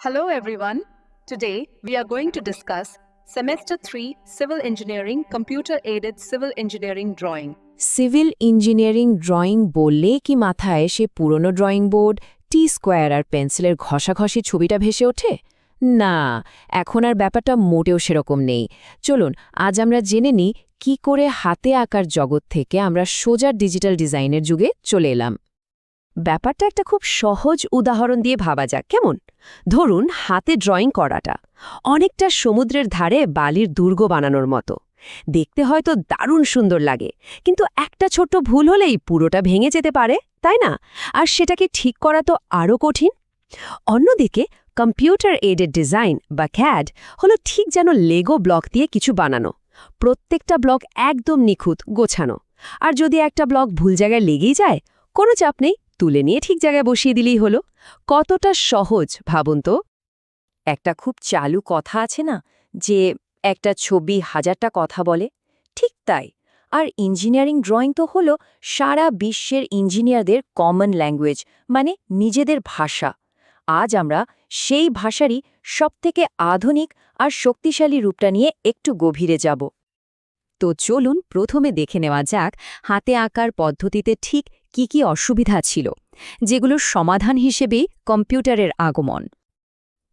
Hello, everyone. Today, we are going to discuss Semester 3 Civil Engineering Computer Aided Civil Engineering Drawing. Civil engineering drawing বললে কি মাথায় সে পুরনো drawing board T square আর পেন্সিলের ঘষাঘষি ছবিটা ভেসে ওঠে না, এখন আর ব্যাপারটা মোটেও সেরকম নেই চলুন, আজ আমরা জেনে নিই কি করে হাতে আঁকার জগৎ থেকে আমরা সোজা ডিজিটাল ডিজাইনের যুগে চলে এলাম ব্যাপারটা একটা খুব সহজ উদাহরণ দিয়ে ভাবা যাক, কেমন? ধরুন, হাতে ড্রয়িং করাটা, অনেকটা সমুদ্রের ধারে বালির দুর্গ বানানোর মতো। দেখতে হয়তো দারুণ সুন্দর লাগে, কিন্তু একটা ছোট্ট ভুল হলেই পুরোটা ভেঙে যেতে পারে, তাই না? আর সেটাকে ঠিক করা তো আরও কঠিন। অন্যদিকে, কম্পিউটার এডেড ডিজাইন বা ক্যাড হলো ঠিক যেন লেগো ব্লক দিয়ে কিছু বানানো, প্রত্যেকটা ব্লক একদম নিখুঁত গোছানো। আর যদি একটা ব্লক ভুল জায়গায় লেগেই যায়, কোনো চাপ নেই তুলে নিয়ে ঠিক জায়গায় বসিয়ে দিলেই হলো। কতটা সহজ, ভাবুন তো। একটা খুব চালু কথা আছে না, যে একটা ছবি হাজারটা কথা বলে? ঠিক তাই। আর ইঞ্জিনিয়ারিং ড্রয়িং তো হলো সারা বিশ্বের ইঞ্জিনিয়ারদের কমন ল্যাঙ্গুয়েজ মানে নিজেদের ভাষা। আজ আমরা সেই ভাষারই সবথেকে আধুনিক আর শক্তিশালী রূপটা নিয়ে একটু গভীরে যাব। তো চলুন প্রথমে দেখে নেওয়া যাক হাতে আঁকার পদ্ধতিতে ঠিক কি কি অসুবিধা ছিল, যেগুলোর সমাধান হিসেবেই কম্পিউটারের আগমন।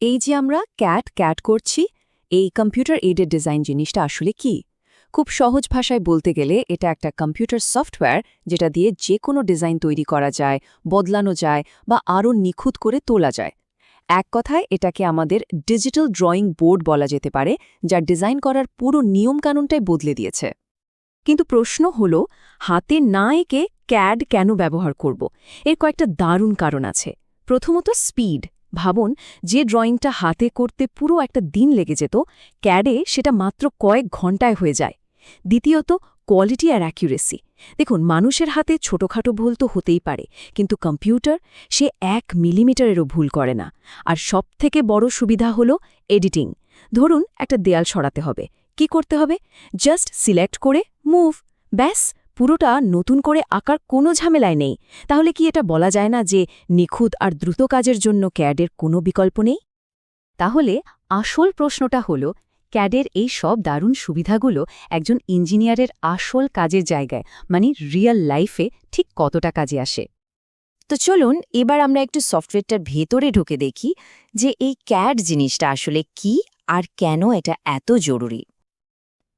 এই যে আমরা ক্যাট ক্যাট করছি, এই কম্পিউটার এইডেড ডিজাইন জিনিসটা আসলে কি? খুব সহজ ভাষায় বলতে গেলে এটা একটা কম্পিউটার সফটওয়্যার যেটা দিয়ে যে কোনো ডিজাইন তৈরি করা যায়, বদলানো যায় বা আরও নিখুঁত করে তোলা যায়। এক কথায় এটাকে আমাদের ডিজিটাল ড্রয়িং বোর্ড বলা যেতে পারে, যা ডিজাইন করার পুরো নিয়মকানুনটাই বদলে দিয়েছে। কিন্তু প্রশ্ন হল, হাতে না এঁকে ক্যাড কেন ব্যবহার করব? এর কয়েকটা দারুণ কারণ আছে। প্রথমত স্পিড। ভাবুন, যে ড্রয়িংটা হাতে করতে পুরো একটা দিন লেগে যেত, ক্যাডে সেটা মাত্র কয়েক ঘন্টায় হয়ে যায়। দ্বিতীয়ত, কোয়ালিটি আর অ্যাকিউরেসি। দেখুন, মানুষের হাতে ছোটখাটো ভুল তো হতেই পারে, কিন্তু কম্পিউটার সে এক মিলিমিটারেরও ভুল করে না। আর সবথেকে বড় সুবিধা হল এডিটিং। ধরুন, একটা দেয়াল সরাতে হবে। কি করতে হবে? জাস্ট সিলেক্ট করে মুভ ব্যাস, পুরোটা নতুন করে আঁকার কোনো ঝামেলায় নেই। তাহলে কি এটা বলা যায় না যে নিখুঁত আর দ্রুত কাজের জন্য ক্যাডের কোনো বিকল্প নেই? তাহলে আসল প্রশ্নটা হল ক্যাডের এই সব দারুণ সুবিধাগুলো একজন ইঞ্জিনিয়ারের আসল কাজের জায়গায় মানে রিয়েল লাইফে ঠিক কতটা কাজে আসে? তো চলুন, এবার আমরা একটু সফটওয়্যারটার ভেতরে ঢুকে দেখি যে এই ক্যাড জিনিসটা আসলে কি আর কেন এটা এত জরুরি।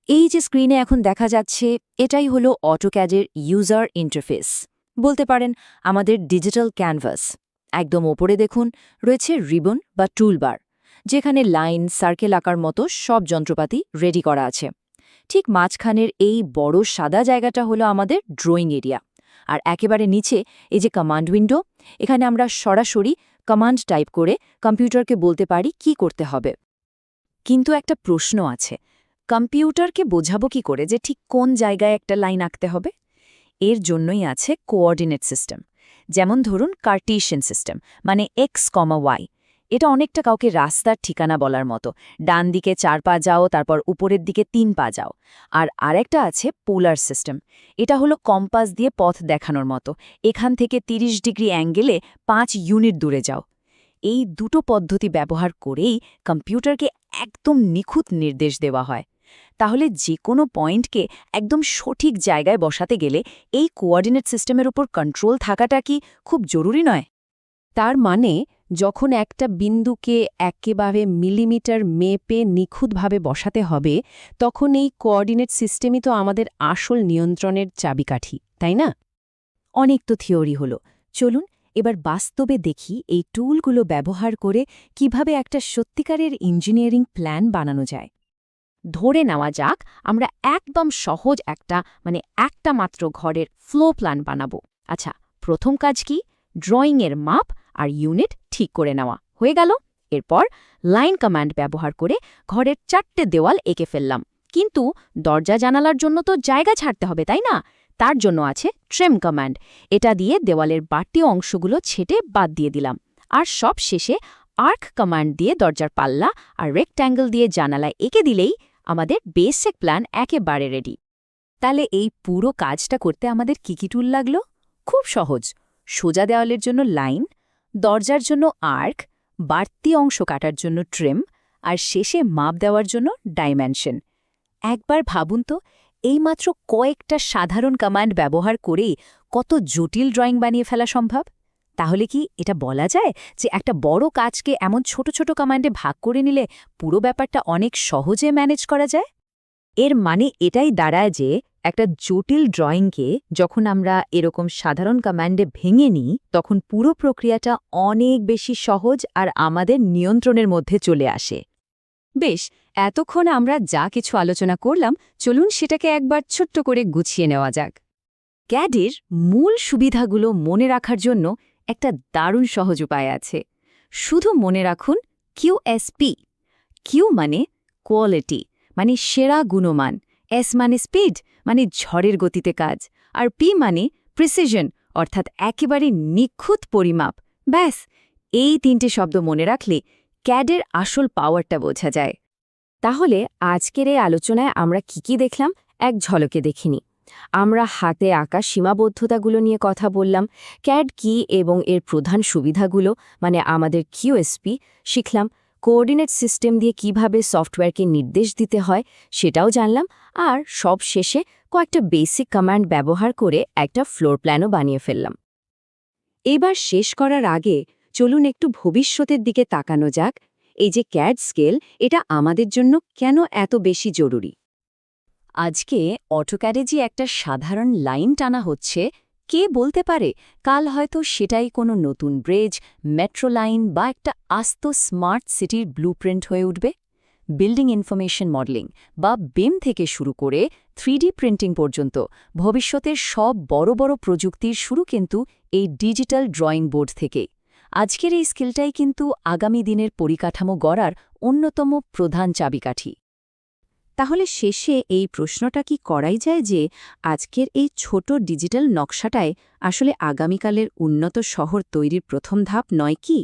এই যে স্ক্রিনে এখন দেখা যাচ্ছে, এটাই হলো অটোক্যাডের ইউজার ইন্টারফেস বলতে পারেন, আমাদের ডিজিটাল ক্যানভাস একদম ওপরে দেখুন, রয়েছে রিবন বা টুলবার যেখানে লাইন সার্কেল আঁকার মতো সব যন্ত্রপাতি রেডি করা আছে। ঠিক মাঝখানের এই বড় সাদা জায়গাটা হলো আমাদের ড্রয়িং এরিয়া আর একেবারে নিচে এই যে কমান্ড উইন্ডো এখানে আমরা সরাসরি কমান্ড টাইপ করে কম্পিউটারকে বলতে পারি কি করতে হবে। কিন্তু একটা প্রশ্ন আছে কম্পিউটারকে বোঝাবো কি করে যে ঠিক কোন জায়গায় একটা লাইন আঁকতে হবে? এর জন্যই আছে কোঅর্ডিনেট সিস্টেম যেমন ধরুন কার্টিশিয়ান সিস্টেম মানে এক্স কমা ওয়াই এটা অনেকটা কাউকে রাস্তার ঠিকানা বলার মতো। ডান দিকে চার পা যাও, তারপর উপরের দিকে তিন পা যাও। আর আরেকটা আছে পোলার সিস্টেম এটা হলো কম্পাস দিয়ে পথ দেখানোর মতো। এখান থেকে ৩০ ডিগ্রি অ্যাঙ্গেলে পাঁচ ইউনিট দূরে যাও। এই দুটো পদ্ধতি ব্যবহার করেই কম্পিউটারকে একদম নিখুঁত নির্দেশ দেওয়া হয়। তাহলে যে কোনো পয়েন্টকে একদম সঠিক জায়গায় বসাতে গেলে এই কোঅর্ডিনেট সিস্টেমের উপর কন্ট্রোল থাকাটা কি খুব জরুরি নয়? তার মানে যখন একটা বিন্দুকে একেবারে মিলিমিটার মেপে নিখুঁতভাবে বসাতে হবে, তখন এই কোঅর্ডিনেট সিস্টেমই তো আমাদের আসল নিয়ন্ত্রণের চাবিকাঠি, তাই না? অনেক তো থিওরি হলো। চলুন এবার বাস্তবে দেখি এই টুলগুলো ব্যবহার করে কীভাবে একটা সত্যিকারের ইঞ্জিনিয়ারিং প্ল্যান বানানো যায়। ধরে নেওয়া যাক, আমরা একদম সহজ একটা মানে একটা মাত্র ঘরের ফ্লো প্ল্যান বানাবো। আচ্ছা প্রথম কাজ কি? ড্রয়িংয়ের মাপ আর ইউনিট ঠিক করে নেওয়া। হয়ে গেল? এরপর লাইন কমান্ড ব্যবহার করে ঘরের চারটে দেওয়াল এঁকে ফেললাম। কিন্তু দরজা জানালার জন্য তো জায়গা ছাড়তে হবে, তাই না? তার জন্য আছে ট্রেম কমান্ড এটা দিয়ে দেওয়ালের বাড়তি অংশগুলো ছেটে বাদ দিয়ে দিলাম। আর সব শেষে আর্ক কমান্ড দিয়ে দরজার পাল্লা আর রেক্ট্যাঙ্গেল দিয়ে জানালায় এঁকে দিলেই আমাদের বেসিক প্ল্যান একেবারে রেডি। তাহলে এই পুরো কাজটা করতে আমাদের কি কী টুল লাগল? খুব সহজ। সোজা দেওয়ালের জন্য লাইন, দরজার জন্য আর্ক, বাড়তি অংশ কাটার জন্য ট্রেম, আর শেষে মাপ দেওয়ার জন্য ডাইমেনশন। একবার ভাবুন তো, এইমাত্র কয়েকটা সাধারণ কমান্ড ব্যবহার করেই কত জটিল ড্রয়িং বানিয়ে ফেলা সম্ভব। তাহলে কি এটা বলা যায় যে একটা বড় কাজকে এমন ছোট ছোট কমান্ডে ভাগ করে নিলে পুরো ব্যাপারটা অনেক সহজে ম্যানেজ করা যায়? এর মানে এটাই দাঁড়ায় যে একটা জটিল ড্রয়িংকে যখন আমরা এরকম সাধারণ কমান্ডে ভেঙে নিই, তখন পুরো প্রক্রিয়াটা অনেক বেশি সহজ আর আমাদের নিয়ন্ত্রণের মধ্যে চলে আসে। বেশ, এতক্ষণ আমরা যা কিছু আলোচনা করলাম, চলুন সেটাকে একবার ছোট্ট করে গুছিয়ে নেওয়া যাক। ক্যাডের মূল সুবিধাগুলো মনে রাখার জন্য একটা দারুণ সহজ উপায় আছে। শুধু মনে রাখুন কিউ কিউএসপি কিউ মানে কোয়ালিটি মানে সেরা গুণমান। এস মানে স্পিড মানে ঝড়ের গতিতে কাজ। আর পি মানে প্রিসিশন অর্থাৎ একেবারে নিখুঁত পরিমাপ। ব্যাস, এই তিনটে শব্দ মনে রাখলে ক্যাডের আসল পাওয়ারটা বোঝা যায়। তাহলে আজকের এই আলোচনায় আমরা কি কি দেখলাম? এক ঝলকে দেখিনি আমরা হাতে আঁকা সীমাবদ্ধতাগুলো নিয়ে কথা বললাম, ক্যাড কি এবং এর প্রধান সুবিধাগুলো মানে আমাদের কিউএসপি শিখলাম, কোঅর্ডিনেট সিস্টেম দিয়ে কীভাবে সফটওয়্যারকে নির্দেশ দিতে হয় সেটাও জানলাম, আর সব শেষে কয়েকটা বেসিক কমান্ড ব্যবহার করে একটা ফ্লোর প্ল্যানও বানিয়ে ফেললাম। এবার শেষ করার আগে চলুন একটু ভবিষ্যতের দিকে তাকানো যাক, এই যে ক্যাড স্কেল, এটা আমাদের জন্য কেন এত বেশি জরুরি? আজকে অটোক্যাডে যে একটা সাধারণ লাইন টানা হচ্ছে, কে বলতে পারে? কাল হয়তো সেটাই কোনো নতুন ব্রেজ, মেট্রো লাইন বা একটা আস্ত স্মার্ট সিটির ব্লুপ্রিন্ট হয়ে উঠবে? বিল্ডিং ইনফরমেশন মডেলিং বা বেম থেকে শুরু করে থ্রিডি প্রিন্টিং পর্যন্ত ভবিষ্যতের সব বড় বড় প্রযুক্তির শুরু কিন্তু এই ডিজিটাল ড্রয়িং বোর্ড থেকে। আজকের এই স্কিলটাই কিন্তু আগামী দিনের পরিকাঠামো গড়ার অন্যতম প্রধান চাবিকাঠি। তাহলে শেষে এই প্রশ্নটা কি করাই যায় যে আজকের এই ছোট ডিজিটাল নকশাটায় আসলে আগামীকালের উন্নত শহর তৈরির প্রথম ধাপ নয় কি?